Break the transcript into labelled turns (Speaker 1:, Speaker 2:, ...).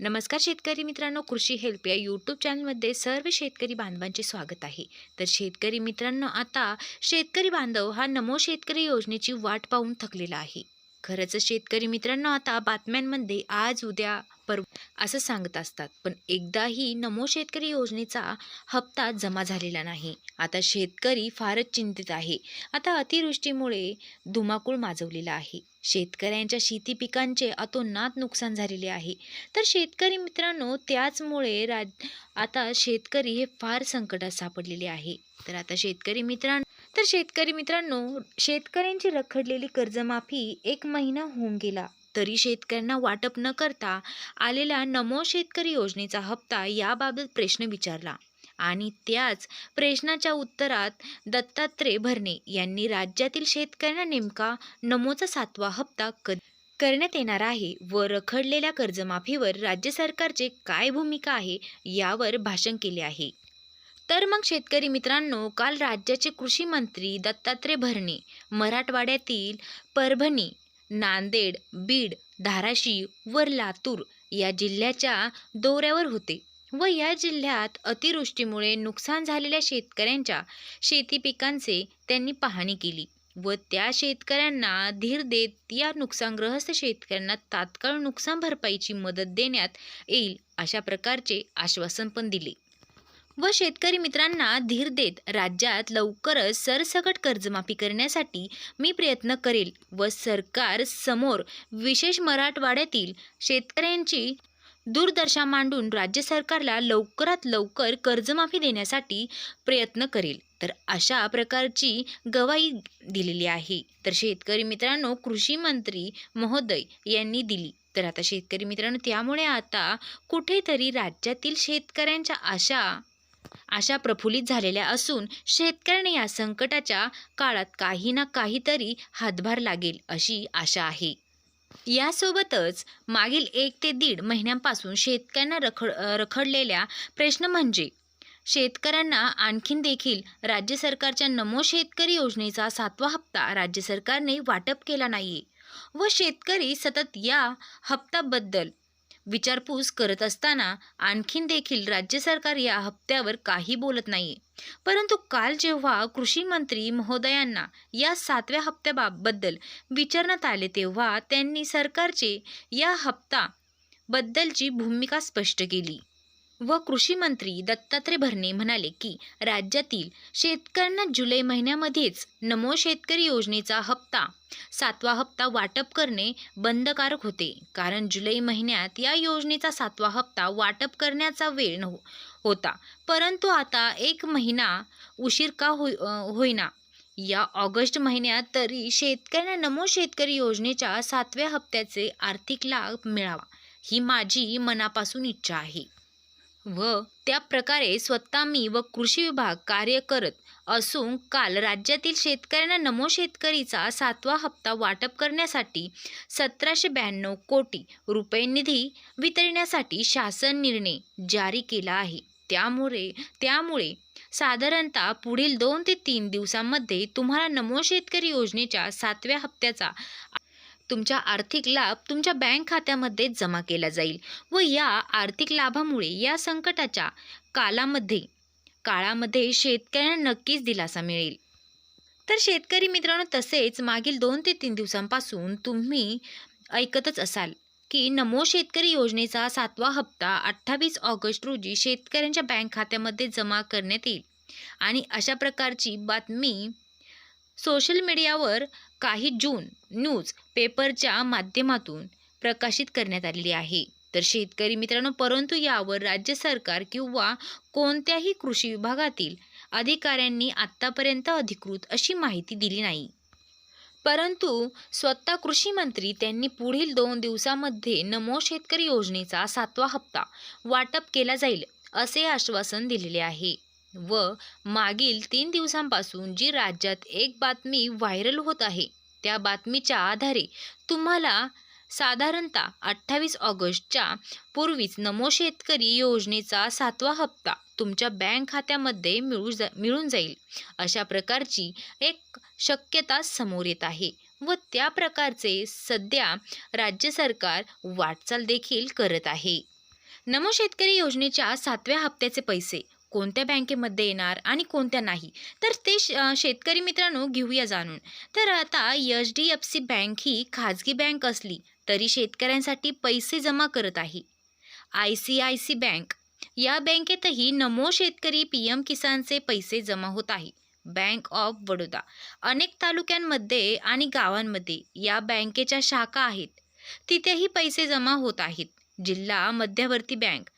Speaker 1: नमस्कार शेतकरी मित्रांनो कृषी हेल्प या यूट्यूब चॅनलमध्ये सर्व शेतकरी बांधवांचे स्वागत आहे. तर शेतकरी मित्रांनो आता शेतकरी बांधव हा नमो शेतकरी योजनेची वाट पाहून थकलेला आहे. खरंच शेतकरी मित्रांनो आता बातम्यांमध्ये आज उद्या पर असं सांगत असतात. पण एकदाही नमो शेतकरी योजनेचा हप्ता जमा झालेला नाही. आता शेतकरी फारच चिंतित आहे. आता अतिवृष्टीमुळे धुमाकूळ माजवलेला आहे. शेतकऱ्यांच्या शेती पिकांचे अतोनात नुकसान झालेले आहे. तर शेतकरी मित्रांनो त्याचमुळे राज आता शेतकरी हे फार संकटात सापडलेले आहे. तर आता शेतकरी मित्रांनो तर शेतकरी मित्रांनो शेतकऱ्यांची रखडलेली कर्जमाफी एक महिना होऊन गेला. तरी शेतकऱ्यांना वाटप न करता आलेल्या नमो शेतकरी योजनेचा हप्ता याबाबत प्रश्न विचारला आणि त्याच प्रश्नाच्या उत्तरात दत्तात्रय भरणे यांनी राज्यातील शेतकऱ्यांना नेमका नमोचा सातवा हप्ता कधी करण्यात येणार आहे व रखडलेल्या कर्जमाफीवर राज्य सरकारचे काय भूमिका आहे यावर भाषण केले आहे. तर मग शेतकरी मित्रांनो काल राज्याचे कृषी मंत्री दत्तात्रय भरणे मराठवाड्यातील परभणी नांदेड बीड धाराशिव व लातूर या जिल्ह्याच्या दौऱ्यावर होते व या जिल्ह्यात अतिवृष्टीमुळे नुकसान झालेल्या शेतकऱ्यांच्या शेती पिकांचे त्यांनी पाहणी केली व त्या शेतकऱ्यांना धीर देत या नुकसानग्रस्त शेतकऱ्यांना तात्काळ नुकसान भरपाईची मदत देण्यात येईल अशा प्रकारचे आश्वासन पण दिले. व शेतकरी मित्रांना धीर देत राज्यात लवकरच सरसकट कर्जमाफी करण्यासाठी मी प्रयत्न करेल व सरकार समोर विशेष मराठवाड्यातील शेतकऱ्यांची दूरदर्शा मांडून राज्य सरकारला लवकरात लवकर कर्जमाफी देण्यासाठी प्रयत्न करेल. तर अशा प्रकारची गवाही दिलेली आहे. तर शेतकरी मित्रांनो कृषी मंत्री महोदय यांनी दिली. तर आता शेतकरी मित्रांनो त्यामुळे आता कुठेतरी राज्यातील शेतकऱ्यांच्या आशा आशा प्रफुल्लित झालेल्या असून शेतकऱ्यांना या संकटाच्या काळात काही ना काहीतरी हातभार लागेल अशी आशा आहे. यासोबतच मागील एक ते दीड महिन्यांपासून शेतकऱ्यांना रखड रखडलेल्या प्रश्न म्हणजे शेतकऱ्यांना आणखीन देखील राज्य सरकारच्या नमो शेतकरी योजनेचा सातवा हप्ता राज्य सरकारने वाटप केला नाही व शेतकरी सतत या हप्त्याबद्दल विचारपूस करत असताना आणखीन देखील राज्य सरकार या हप्त्यावर काही बोलत नाही परंतु काल जेव्हा कृषी मंत्री महोदयांना या सातव्या हप्त्याबाबद्दल विचारण्यात आले तेव्हा त्यांनी सरकारचे या हप्ता बद्दलची भूमिका स्पष्ट केली. व कृषी मंत्री दत्तात्रय भरणे म्हणाले की राज्यातील शेतकऱ्यांना जुलै महिन्यामध्येच नमो शेतकरी योजनेचा हप्ता सातवा हप्ता वाटप करणे बंधकारक होते. कारण जुलै महिन्यात या योजनेचा सातवा हप्ता वाटप करण्याचा वेळ नव होता. परंतु आता एक महिना उशीर का होई होईना. या ऑगस्ट महिन्यात तरी शेतकऱ्यांना नमो शेतकरी योजनेच्या सातव्या हप्त्याचे आर्थिक लाभ मिळावा ही माझी मनापासून इच्छा आहे. व त्या प्रकारे स्वतः मी व कृषी विभाग कार्य करत असून काल राज्यातील शेतकऱ्यांना नमो शेतकरीचा सातवा हप्ता वाटप करण्यासाठी सतराशे ब्याण्णव कोटी रुपये निधी वितरण्यासाठी शासन निर्णय जारी केला आहे. त्यामुळे त्यामुळे साधारणतः पुढील दोन ते तीन दिवसांमध्ये तुम्हाला नमो शेतकरी योजनेच्या सातव्या हप्त्याचा तुमच्या आर्थिक लाभ तुमच्या बँक खात्यामध्ये जमा केला जाईल व या आर्थिक लाभामुळे या संकटाच्या कालामध्ये काळामध्ये शेतकऱ्यांना नक्कीच दिलासा मिळेल. तर शेतकरी मित्रांनो तसेच मागील दोन ते तीन दिवसांपासून तुम्ही ऐकतच असाल की नमो शेतकरी योजनेचा सातवा हप्ता अठ्ठावीस ऑगस्ट रोजी शेतकऱ्यांच्या बँक खात्यामध्ये जमा करण्यात येईल. आणि अशा प्रकारची बातमी सोशल मीडियावर काही जून न्यूज पेपरच्या माध्यमातून प्रकाशित करण्यात आलेली आहे. तर शेतकरी मित्रांनो परंतु यावर राज्य सरकार किंवा कोणत्याही कृषी विभागातील अधिकाऱ्यांनी आत्तापर्यंत अधिकृत अशी माहिती दिली नाही. परंतु स्वतः कृषी मंत्री त्यांनी पुढील दोन दिवसामध्ये नमो शेतकरी योजनेचा सातवा हप्ता वाटप केला जाईल असे आश्वासन दिलेले आहे. व मागील तीन दिवसांपासून जी राज्यात एक बातमी व्हायरल होत आहे त्या बातमीच्या आधारे तुम्हाला साधारणतः अठ्ठावीस ऑगस्टच्या पूर्वीच नमो शेतकरी योजनेचा सातवा हप्ता तुमच्या बँक खात्यामध्ये मिळू जा मिळून जाईल. अशा प्रकारची एक शक्यता समोर येत आहे व त्या प्रकारचे सध्या राज्य सरकार वाटचाल देखील करत आहे. नमो शेतकरी योजनेच्या सातव्या हप्त्याचे पैसे कोणत्या बँकेमध्ये येणार आणि कोणत्या नाही? तर ते श- शेतकरी मित्रांनो घेऊया जाणून. तर आता H D F C bank ही खाजगी बँक असली तरी शेतकऱ्यांसाठी पैसे जमा करत आहे. I C I C bank. या बँकेतही नमो शेतकरी पी एम किसानचे पैसे जमा होत आहे. Bank of Baroda. अनेक तालुक्यांमध्ये आणि गावांमध्ये या बँकेच्या शाखा आहेत. तिथेही पैसे जमा होत आहेत. जिल्हा मध्यवर्ती बँक.